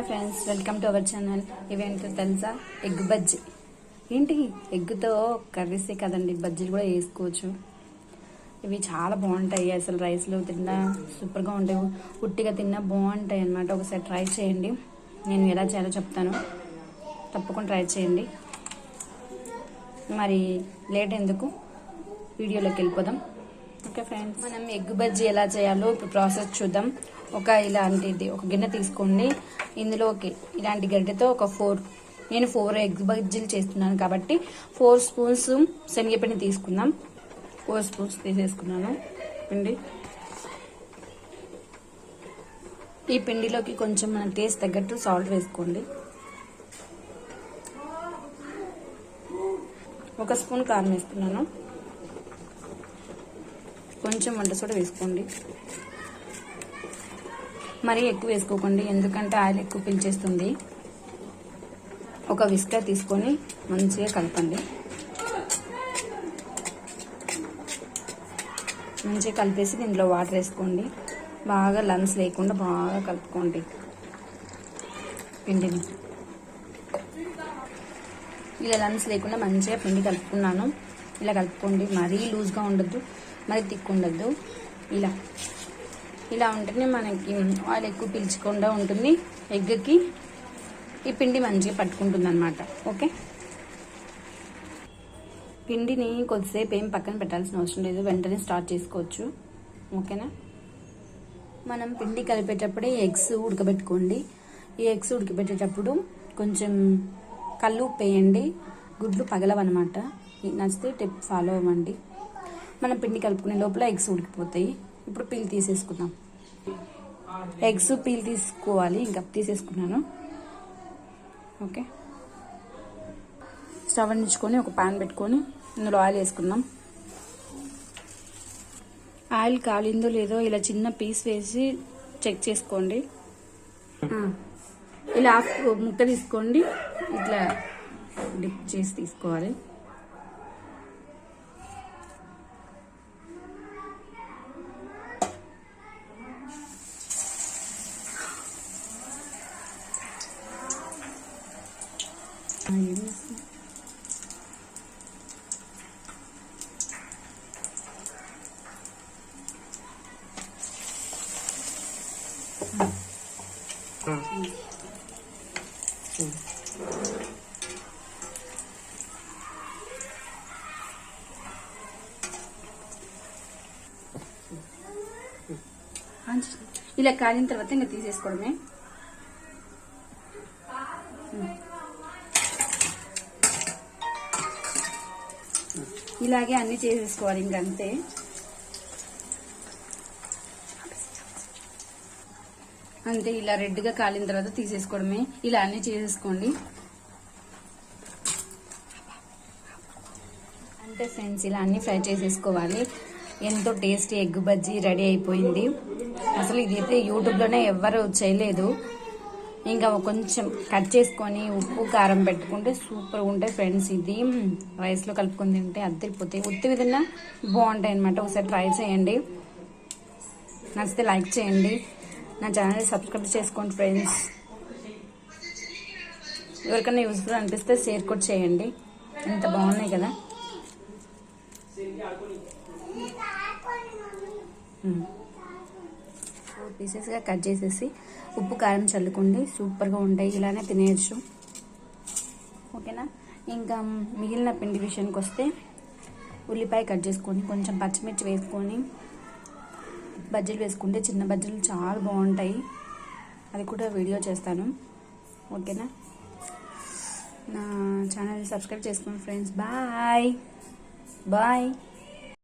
Hi friends welcome to our channel ఇవేంటో తెలుసా? Egg bajji. ఏంటి? ఎగ్గుతో కర్రీసే కదండి బజ్జీలు కూడా వేసుకోవచ్చు. ఇవి చాలా బాగుంటాయి అసలు రైస్లో తిన్నా సూపర్గా ఉంటాయి. ఉట్టిగా తిన్నా బాగుంటాయి అన్నమాట. ఒకసారి ట్రై చేయండి. నేను ఎలా చేయాలో చెప్తాను. తప్పకుండా ట్రై చేయండి. మరి లేట్ ఎందుకు? వీడియోలోకి వెళ్ళిపోదాం. Okay friends. మనం ఎగ్ బజ్జీ ఎలా చేయాలో ఇప్పుడు ప్రాసెస్ చూద్దాం. ఒక ఇలాంటిది ఒక గిన్నె తీసుకోండి. ఇందులోకి ఇలాంటి గడ్డతో ఒక ఫోర్ నేను ఫోర్ ఎగ్ బజ్జీలు చేస్తున్నాను కాబట్టి ఫోర్ స్పూన్స్ శనగపిండి తీసుకుందాం. ఫోర్ స్పూన్స్ తీసేసుకున్నాను. పిండి. ఈ పిండిలోకి కొంచెం మన టేస్ట్ తగ్గట్టు సాల్ట్ వేసుకోండి. ఒక స్పూన్ కారం వేసుకున్నాను. కొంచెం వంట సోడా వేసుకోండి. మరీ ఎక్కువ వేసుకోకండి ఎందుకంటే ఆయిల్ ఎక్కువ పీల్చేస్తుంది ఒక విస్కర్ తీసుకొని మంచిగా కలపండి. మంచిగా కలిపేసి దీంట్లో వాటర్ వేసుకోండి. బాగా లంగ్స్ లేకుండా బాగా కలుపుకోండి. పిండిని. ఇలా లంగ్స్ లేకుండా మంచిగా పిండి కలుపుకున్నాను. ఇలా కలుపుకోండి. మరీ లూజ్గా ఉండద్దు. మరి తిక్కుండద్దు. ఇలా. ఇలా ఉంటేనే మనకి ఆయిల్ ఎక్కువ పీల్చకుండా ఉంటుంది ఎగ్కి. ఈ పిండి మంచిగా పట్టుకుంటుంది అనమాట ఓకే? పిండిని కొద్దిసేపు ఏం పక్కన పెట్టాల్సిన అవసరం లేదు. వెంటనే స్టార్ట్ చేసుకోవచ్చు. ఓకేనా? మనం పిండి కలిపేటప్పుడే ఎగ్స్ ఉడకబెట్టుకోండి. ఈ ఎగ్స్ ఉడకబెట్టేటప్పుడు కొంచెం కళ్ళు ఉప్పు వేయండి. గుడ్లు పగలవన్నమాట. నచ్చితే టిప్ ఫాలో అవ్వండి. మనం పిండి కలుపుకునే లోపల ఎగ్స్ ఉడికిపోతాయి. ఇప్పుడు పీల్ తీసేసుకుందాం. ఎగ్స్ పీల్ తీసుకోవాలి. ఇంకా తీసేసుకున్నాను. ఓకే. స్టవ్ అందించుకొని ఒక పాన్ పెట్టుకొని ఇందులో ఆయిల్ వేసుకుందాం. ఆయిల్ కాలిందో లేదో ఇలా చిన్న పీస్ వేసి చెక్ చేసుకోండి. ఇలా ముక్క తీసుకోండి. ఇట్లా డిప్ చేసి తీసుకోవాలి. ఆ, ఏం చేస్తుంది? ఆ, ఇలా కాలిన తర్వాత ఇంకా తీసేసుకోవడమే ఇలాగే అన్ని చేసేసుకోవాలి ఇంకంతే అంతే ఇలా రెడ్గా కాలిన తర్వాత తీసేసుకోవడమే. ఇలా అన్ని చేసేసుకోండి. అంతే ఫ్రెండ్స్ ఇలా అన్ని ఫ్రై చేసేసుకోవాలి. ఎంతో టేస్టీ ఎగ్ బజ్జీ రెడీ అయిపోయింది. అసలు ఇదైతే యూట్యూబ్లోనే ఎవ్వరు చేయలేదు. ఇంకా కొంచెం కట్ చేసుకొని ఉప్పు కారం పెట్టుకుంటే సూపర్గా ఉంటాయి ఫ్రెండ్స్. ఇది రైస్లో కలుపుకొని తింటే అద్దరిపోతాయి. ఉత్తి విధంగా బాగుంటాయి అనమాట ఒకసారి ట్రై చేయండి. నచ్చితే లైక్ చేయండి. నా ఛానల్ సబ్స్క్రైబ్ చేసుకోండి ఫ్రెండ్స్. ఎవరికైనా యూస్ఫుల్ అనిపిస్తే షేర్ కూడా చేయండి. ఎంత బాగున్నాయి కదా. ఫోర్ పీసెస్గా కట్ చేసేసి ఉప్పు కారం చల్లుకోండి సూపర్గా ఉంటాయి. ఇలానే తినేయచ్చు. ఓకేనా? ఇంకా మిగిలిన పిండి విషయానికి వస్తే ఉల్లిపాయ కట్ చేసుకొని కొంచెం పచ్చిమిర్చి వేసుకొని బజ్జీలు వేసుకుంటే చిన్న బజ్జీలు చాలా బాగుంటాయి. అది కూడా వీడియో చేస్తాను. ఓకేనా? నా ఛానల్ సబ్స్క్రైబ్ చేసుకోండి ఫ్రెండ్స్. బాయ్. బాయ్.